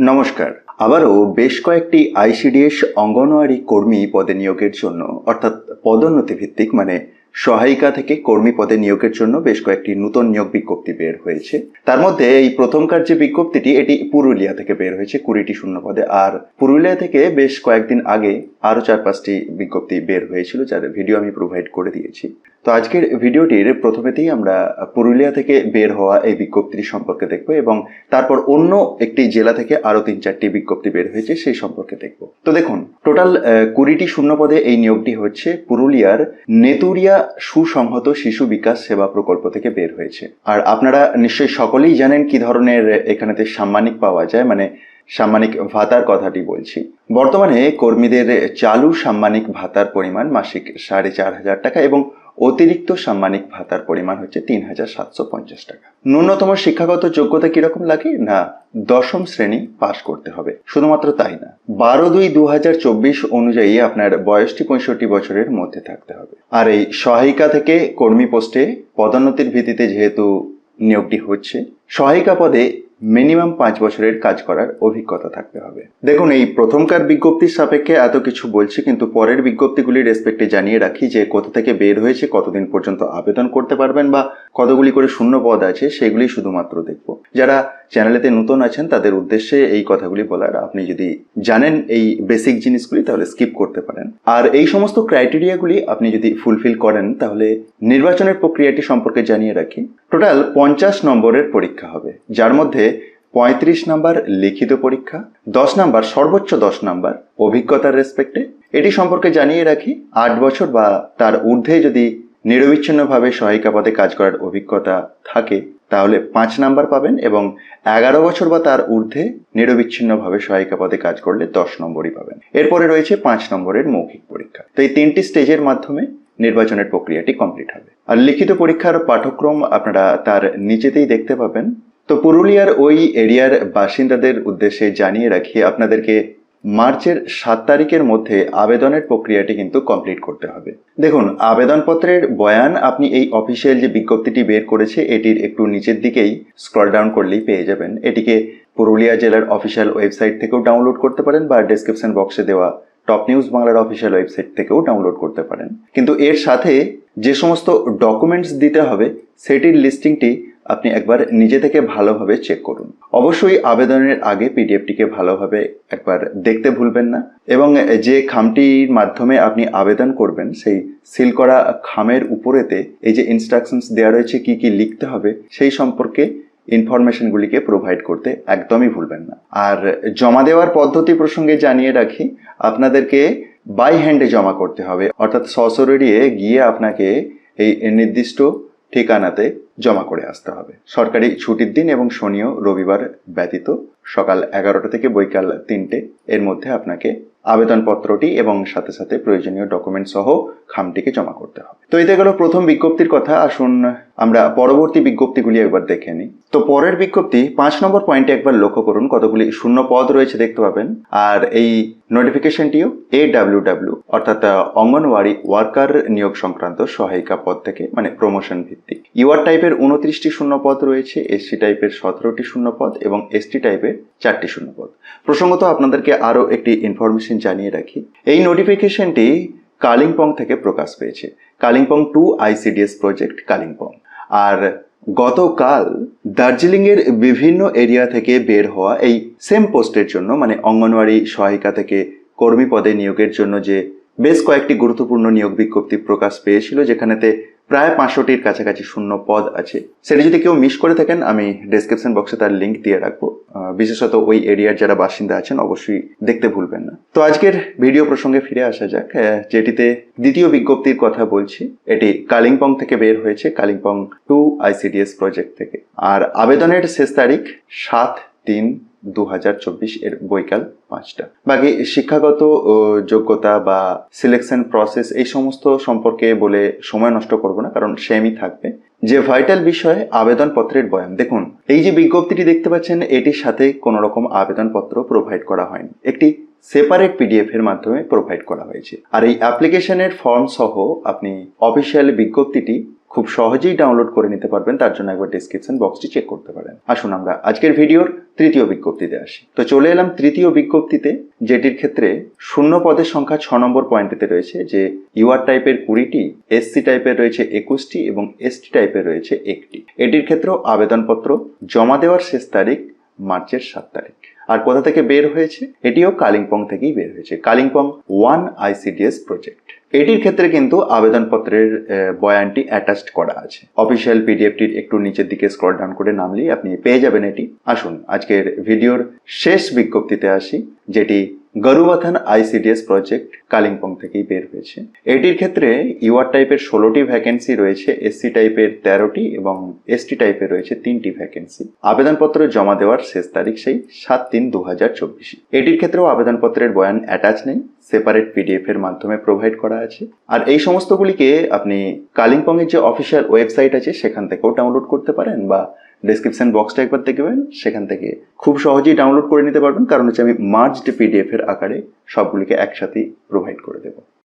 নমস্কার। আবারও বেশ কয়েকটি আইসিডিএস অঙ্গনওয়াড়ি কর্মী পদে নিয়োগের জন্য অর্থাৎ পদোন্নতি ভিত্তিক মানে সহায়িকা থেকে কর্মী পদে নিয়োগের জন্য বেশ কয়েকটি নূতন নিয়োগ বিজ্ঞপ্তি বের হয়েছে। তার মধ্যে এই প্রথমকার যে বিজ্ঞপ্তিটি, এটি পুরুলিয়া থেকে বের হয়েছে, কুড়িটি শূন্য পদে। আর পুরুলিয়া থেকে বেশ কয়েকদিন আগে আরও চার পাঁচটি বিজ্ঞপ্তি বের হয়েছিল, যার ভিডিও আমি প্রোভাইড করে দিয়েছি। তো আজকের ভিডিওটির প্রথমেতেই আমরা পুরুলিয়া থেকে বের হওয়া এই বিজ্ঞপ্তিটি সম্পর্কে দেখব এবং তারপর অন্য একটি জেলা থেকে আরও তিন চারটি বিজ্ঞপ্তি বের হয়েছে, সেই সম্পর্কে দেখব। তো দেখুন, টোটাল কুড়িটি শূন্য পদে এই নিয়োগটি হচ্ছে পুরুলিয়ার নেতুরিয়া সুসংহত শিশু বিকাশ সেবা প্রকল্প থেকে বের হয়েছে। আর আপনারা নিশ্চয়ই সকলেই জানেন কি ধরনের এখানেতে সাম্মানিক পাওয়া যায় মানে সাম্মানিক ভাতার কথাটি বলছি। বর্তমানে কর্মীদের চালু সাম্মানিক ভাতার পরিমাণ মাসিক সাড়ে চার হাজার টাকা এবং অতিরিক্ত সাম্মানিক ভাতার পরিমাণ হচ্ছে তিন হাজার সাতশো পঞ্চাশ টাকা। ন্যূনতম শিক্ষাগত যোগ্যতা কীরকম লাগে? না, দশম শ্রেণি পাশ করতে হবে। শুধুমাত্র তাই না, বারো দুই দু হাজার চব্বিশ অনুযায়ী আপনার বয়সটি পঁয়ষট্টি বছরের মধ্যে থাকতে হবে। আর এই সহায়িকা থেকে কর্মী পোস্টে পদোন্নতির ভিত্তিতে যেহেতু নিয়োগটি হচ্ছে, সহায়িকা পদে মিনিমাম পাঁচ বছরের কাজ করার অভিজ্ঞতা থাকতে হবে। দেখুন, এই প্রথমকার বিজ্ঞপ্তির সাপেক্ষে এত কিছু বলছি, কিন্তু পরের বিজ্ঞপ্তিগুলির রেসপেক্টে জানিয়ে রাখি যে কোথা থেকে বের হয়েছে, কতদিন পর্যন্ত আবেদন করতে পারবেন বা কতগুলি করে শূন্য পদ আছে, সেগুলি শুধুমাত্র দেখব। যারা চ্যানেলেতে নতুন আছেন, তাদের উদ্দেশ্যে এই কথাগুলি বলার। আপনি যদি জানেন এই বেসিক জিনিসগুলি, তাহলে স্কিপ করতে পারেন। আর এই সমস্ত ক্রাইটেরিয়াগুলি আপনি যদি ফুলফিল করেন, তাহলে নির্বাচনের প্রক্রিয়াটি সম্পর্কে জানিয়ে রাখি। টোটাল পঞ্চাশ নম্বরের পরীক্ষা হবে, যার মধ্যে পঁয়ত্রিশ নাম্বার লিখিত পরীক্ষা, দশ নাম্বার সর্বোচ্চ দশ নাম্বার অভিজ্ঞতার রেসপেক্টে এটি সম্পর্কে জানিয়ে রাখি, আট বছর বা তার ঊর্ধ্বে যদি নিরবিচ্ছিন্নভাবে সহায়িকা পদে কাজ করার অভিজ্ঞতা থাকে, তাহলে পাঁচ নাম্বার পাবেন এবং এগারো বছর বা তার ঊর্ধ্বে নিরবিচ্ছিন্নভাবে সহায়িকা পদে কাজ করলে দশ নম্বরই পাবেন। এরপরে রয়েছে পাঁচ নম্বরের মৌখিক পরীক্ষা। তো এই তিনটি স্টেজের মাধ্যমে নির্বাচনের প্রক্রিয়াটি কমপ্লিট হবে। আর লিখিত পরীক্ষার পাঠক্রম আপনারা তার নিচেতেই দেখতে পাবেন। তো পুরুলিয়ার ওই এরিয়ার বাসিন্দাদের উদ্দেশ্যে জানিয়ে রাখি, আপনাদেরকে মার্চের সাত তারিখের মধ্যে আবেদনের প্রক্রিয়াটি কিন্তু কমপ্লিট করতে হবে। দেখুন, আবেদনপত্রের বয়ান আপনি এই অফিসিয়াল যে বিজ্ঞপ্তিটি বের করেছে, এটির একটু নিচের দিকেই স্ক্রল ডাউন করলেই পেয়ে যাবেন। এটিকে পুরুলিয়া জেলার অফিসিয়াল ওয়েবসাইট থেকেও ডাউনলোড করতে পারেন বা ডেসক্রিপশন বক্সে দেওয়া টপ নিউজ বাংলার অফিসিয়াল ওয়েবসাইট থেকেও ডাউনলোড করতে পারেন। কিন্তু এর সাথে যে সমস্ত ডকুমেন্টস দিতে হবে, সেটির লিস্টিংটি আপনি একবার নিজে থেকে ভালোভাবে চেক করুন। অবশ্যই আবেদনের আগে পিডিএফটিকে ভালোভাবে একবার দেখতে ভুলবেন না এবং যে খামটির মাধ্যমে আপনি আবেদন করবেন, সেই সিল করা খামের উপরেতে এই যে ইনস্ট্রাকশনস দেওয়া রয়েছে, কি কি লিখতে হবে, সেই সম্পর্কে ইনফরমেশনগুলিকে প্রোভাইড করতে একদমই ভুলবেন না। আর জমা দেওয়ার পদ্ধতি প্রসঙ্গে জানিয়ে রাখি, আপনাদেরকে বাই হ্যান্ডে জমা করতে হবে। অর্থাৎ সশরীরে গিয়ে আপনাকে এই নির্দিষ্ট ঠিকানাতে জমা করে আসতে হবে। সরকারি ছুটির দিন এবং শনি ও রবিবার ব্যতীত সকাল এগারোটা থেকে বৈকাল তিনটে এর মধ্যে আপনাকে আবেদনপত্রটি এবং সাথে সাথে প্রয়োজনীয় ডকুমেন্ট সহ খামটিকে জমা করতে হবে। তো এতে গেল প্রথম বিজ্ঞপ্তির কথা। আসুন আমরা পরবর্তী বিজ্ঞপ্তিগুলি একবার দেখে নিই। তো পরের বিজ্ঞপ্তি, পাঁচ নম্বর পয়েন্টে একবার লক্ষ্য করুন, কতগুলি শূন্য পদ রয়েছে দেখতে পাবেন। আর এই নোটিফিকেশনটিও এ ডাব্লিউ ডাব্লিউ অর্থাৎ অঙ্গনওয়াড়ি ওয়ার্কার নিয়োগ সংক্রান্ত সহায়িকা পদ থেকে মানে প্রমোশন ভিত্তিক। ইউআর টাইপের উনত্রিশটি শূন্য পদ রয়েছে এসসি টাইপের সতেরোটি শূন্য পদ এবং এসটি টাইপের চারটি শূন্য পদ প্রসঙ্গত আপনাদেরকে আরও একটি ইনফরমেশন জানিয়ে রাখি। এই নোটিফিকেশনটি কালিম্পং থেকে প্রকাশ পেয়েছে। Kalimpong two ICDS project Kalimpong আর গতকাল দার্জিলিংয়ের বিভিন্ন এরিয়া থেকে বের হওয়া এই সেম পোস্টের জন্য মানে অঙ্গনওয়াড়ি সহায়িকা থেকে কর্মী পদে নিয়োগের জন্য যে বেশ কয়েকটি গুরুত্বপূর্ণ নিয়োগ বিজ্ঞপ্তি প্রকাশ পেয়েছিল, যেখানেতে প্রায় পাঁচশোটির কাছাকাছি শূন্য পদ আছে। সেটা যদি কেউ মিস করে থাকেন, আমি ডেসক্রিপশন বক্সে তার লিঙ্ক দিয়ে রাখব। বিশেষত ওই এরিয়ার যারা বাসিন্দা আছেন, অবশ্যই দেখতে ভুলবেন না। তো আজকের ভিডিও প্রসঙ্গে ফিরে আসা যাক। যেটিতে দ্বিতীয় বিজ্ঞপ্তির কথা বলছি, এটি কালিম্পং থেকে বের হয়েছে, কালিম্পং টু আইসিডিএস প্রজেক্ট থেকে। আর আবেদনের শেষ তারিখ সাত তিন দু হাজার চব্বিশ এর বৈকাল পাঁচটা। বাকি শিক্ষাগত যোগ্যতা বা সিলেকশন প্রসেস এই সমস্ত সম্পর্কে বলে সময় নষ্ট করব না, কারণ সেমই থাকবে। যে ভাইটাল বিষয়, আবেদনপত্রের বয়ান। দেখুন, এই যে বিজ্ঞপ্তিটি দেখতে পাচ্ছেন, এটির সাথে কোনো রকম আবেদনপত্র প্রোভাইড করা হয়নি। একটি সেপারেট পিডিএফ এর মাধ্যমে প্রোভাইড করা হয়েছে। আর এই অ্যাপ্লিকেশনের ফর্ম সহ আপনি অফিসিয়াল বিজ্ঞপ্তিটি খুব সহজেই ডাউনলোড করে নিতে পারবেন, তার জন্য একবার ডিসক্রিপশন বক্সটি চেক করতে পারেন। আসুন আমরা আজকের ভিডিওর তৃতীয় বিজ্ঞপ্তিতে আসি। তো চলে এলাম তৃতীয় বিজ্ঞপ্তিতে, যেটির ক্ষেত্রে শূন্য পদের সংখ্যা ছ নম্বর পয়েন্টটিতে রয়েছে, যে ইউআর টাইপের কুড়িটি এসসি টাইপের রয়েছে একুশটি এবং এসটি টাইপের রয়েছে একটি। এটির ক্ষেত্রেও আবেদনপত্র জমা দেওয়ার শেষ তারিখ মার্চের সাত তারিখ। আর কোথা থেকে বের হয়েছে? এটিও কালিম্পং থেকেই বের হয়েছে। Kalimpong one ICDS project. এটির ক্ষেত্রে কিন্তু আবেদনপত্রের বয়ানটি অ্যাটাচড করা আছে। অফিসিয়াল পিডিএফটির একটু নিচের দিকে স্ক্রল ডাউন করে নামলেই আপনি পেয়ে যাবেন এটি। আসুন, আজকের ভিডিওর শেষ বিজ্ঞপ্তিতে আসি, যেটি গরুবাথান আইসিডিএস প্রজেক্ট কালিম্পং থেকেই বের হয়েছে। এটির ক্ষেত্রে ইউআর টাইপের ষোলোটি ভ্যাকেন্সি রয়েছে, এসসি টাইপের তেরোটি এবং এসটি টাইপের রয়েছে তিনটি ভ্যাকেন্সি। আবেদনপত্র জমা দেওয়ার শেষ তারিখ সেই সাত তিন দু হাজার চব্বিশে। এটির ক্ষেত্রেও আবেদনপত্রের বয়ান অ্যাটাচ নেই, সেপারেট পিডিএফ এর মাধ্যমে প্রোভাইড করা আছে। আর এই সমস্তগুলিকে আপনি কালিম্পং এর যে অফিসিয়াল ওয়েবসাইট আছে, সেখান থেকেও ডাউনলোড করতে পারেন বা ডেসক্রিপশন বক্সটা একবার দেখবেন সেখান থেকে খুব সহজেই ডাউনলোড করে নিতে পারবেন। কারণ হচ্ছে আমি মার্জড পিডিএফ এর আকারে সবগুলিকে একসাথেই প্রোভাইড করে দেবো।